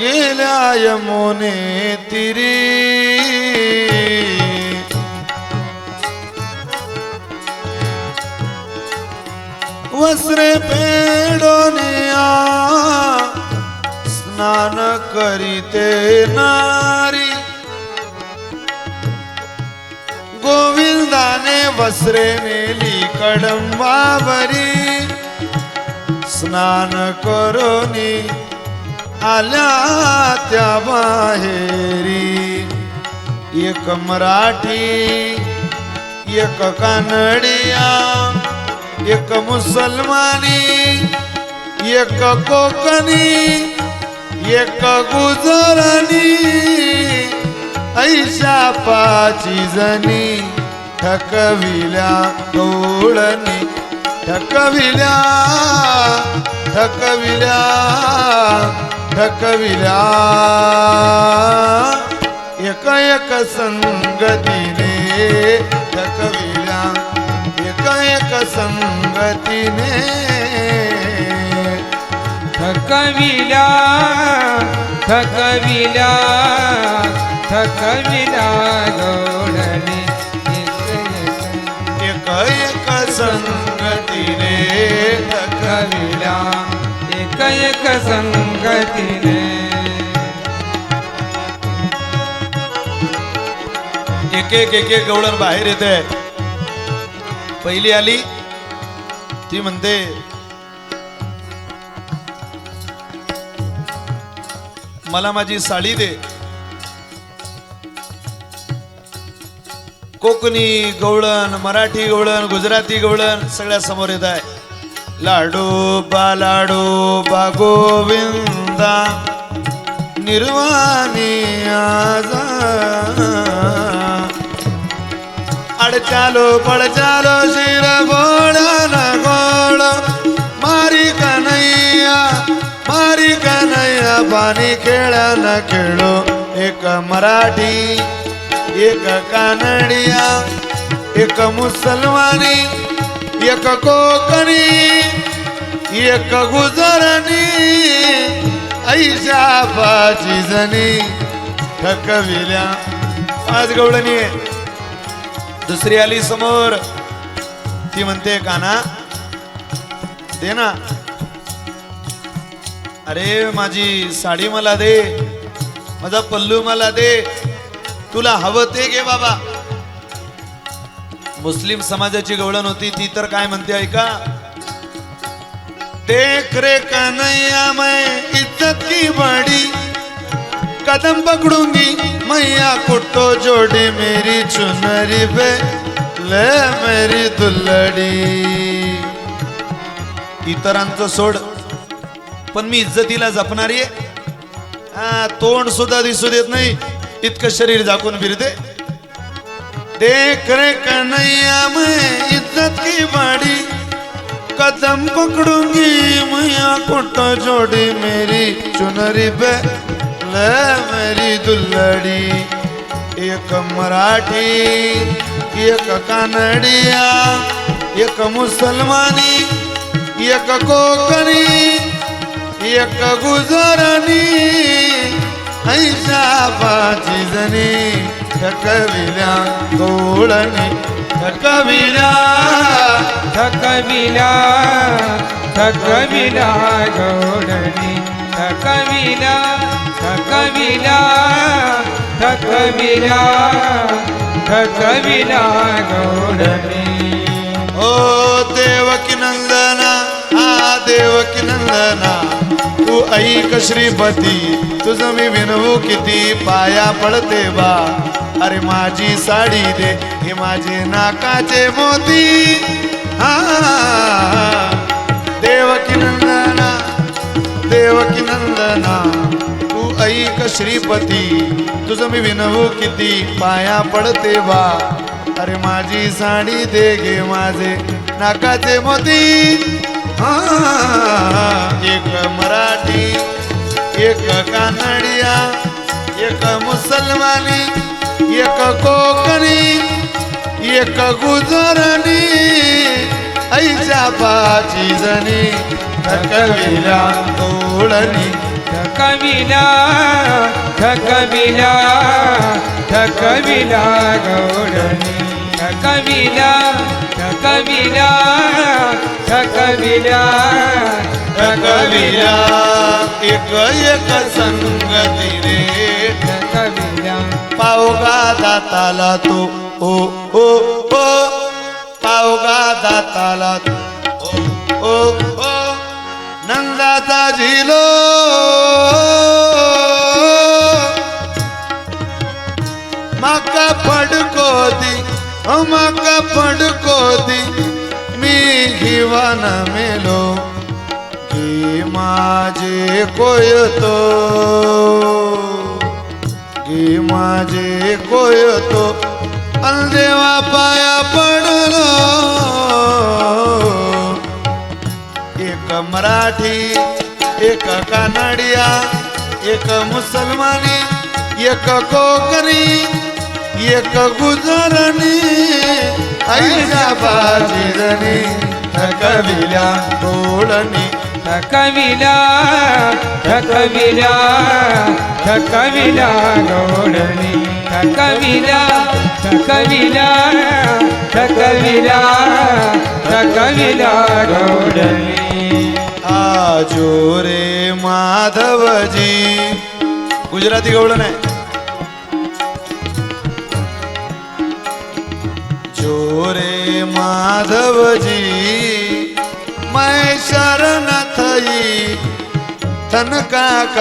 गेल्या यमुने तिरी. वस्त्रे पेडोनिया स्नान करीते नारी. गोविंदाने वस्त्रे नेली कडंबावरी स्नान करोनी आल्या त्या बाहेरी एक मराठी एक कानडिया एक मुसलमानी एक कोकणी एक गुजरानी. ऐशा पाची जणी ठकविल्या गवळणी ठकविल्या ठकविल्या. ठकविल्या एक एक संगतीने ठकविल्या एक एक संगतीने थकविल्या थकविल्या थकविल्या गौडने एक एक संगतीने थकविल्या एक एक संगतीने. एक एक एक एक गवळण बाहेर येते पहिली आली ती म्हणते मला माझी साडी दे. कोकणी गवळण मराठी गवळण गुजराती गवळण सगळ्या समोर येत आहे. लाडू बा लाडू बा गोविंदा निर्वाणी आजा. अड चालो शिर बोळन गोळ. मारी कन्हैया मारी कन्हैया पाणी खेळन खेळो. एक मराठी एक कानडिया एक मुसलमानी एक कोकणी एक गुजरणी ऐशा पाची जणी. थकविल्या. आज गवळणी दुसरी आली समोर. ती म्हणते काना दे ना. अरे माझी साडी मला दे. माझा पल्लू मला दे. तुला हवं ते घे बाबा. मुस्लिम समाजाची गवळण होती ती तर काय म्हणते ऐका. देख रे कन्हैया मैं इज्जत की बड़ी। कदम पकड़ूंगी मैया कुट्टो जोड़ी मेरी चुनरी बे ले मेरी दुल्लड़ी। इतरांचं सोड पण मी इज्जतीला जपणारी आहे. तोंड सुद्धा दिसू देत नाही इतकं शरीर झाकून फिरते. देख रे कन्हैया, मैं इज़्ज़त की बड़ी। कदम पकड़ूँगी मैया कुट्टो जोड़ी। मेरी चुनरी पे ले मेरी दुल्लड़ी एक मराठी, एक कानडिया एक मुसलमानी, एक कोकणी, एक गुजरणी ऐसा पाची जणी ठकविल्या गोळणी. थकविला थकविल्या थकविल्या गौडने थकविल्या थकविल्या थकविल्या थकविल्या गौडने ओ देवकी नंदना हा देवकी नंदना तू ऐक श्रीपती तुझं मी विनवू किती पाया पडते बा. अरे माझी साडी दे हे माझे नाकाचे मोती. हा देवकी नंदना देवकी नंदना तू ऐक श्रीपती तुझं मी विनवू किती पाया पडते बा. अरे माझी साडी दे गे माझे नाकाचे मोती. हा, एक मराठी एक कानडिया एक मुसलमानी. एक कोकणी एक गुजरणी ऐच्या पाची जणी थकविला तोडणी थकविला थकविला थकविला गौडणी. थकविला थकविला थकविला थकविला एक एक संगती रे पावगा दाताला तो. ओ ओ ओ. पावगा दाताला तो. ओ ओ ओ. नंदाचा झिलो. माका पडकोती ओ माका पडको दी. मी जीवन मेलो. की माझे कोयतो. की माझे कोयतो देवा पाया पडलो. एक मराठी एक कानडिया एक मुसलमानी एक कोकणी एक गुजरणी आईच्या बाजीरणी थकविल्या तोडणी. थकविला थकविला थकविला गौडनी. थकविला थकविला थकविला थकविला गौडणी आजो रे माधवजी. गुजराती गौड आहे. जो रे माधवजी. ಧನ ಕಾಕ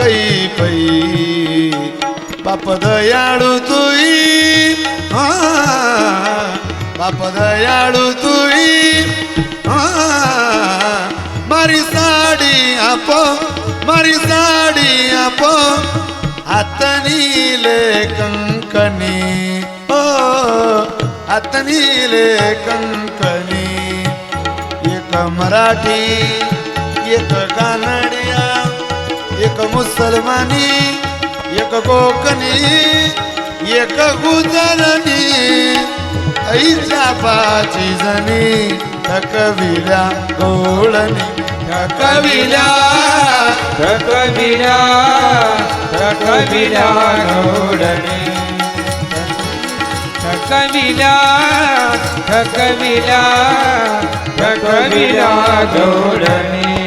ಕೈ ಪೈ. ಪಾಪದಯಾಳು ತುಯಿ. ಪಾಪದಯಾಳು ತುಯಿ. ಮರಿ ಸಾಡಿ ಅಪೋ ಮರಿ ಸಾಡಿ ಅಪೋ ಅತನೀಲೆ ಕಂಕಣಿ. ಓ ಅತನೀಲೆ ಕಂಕಣಿ. ಏಕ ಮರಾಠಿ, ಏಕ ಕನ್ನಡಿ. एक मुसलमानी एक कोकणी एक गुजरणी ऐच्या पाची जणी थकविल्या गोळणी थकविल्या थकविल्या थकविल्या गोळणी. थकविल्या थकविल्या थकविल्या गोळणी.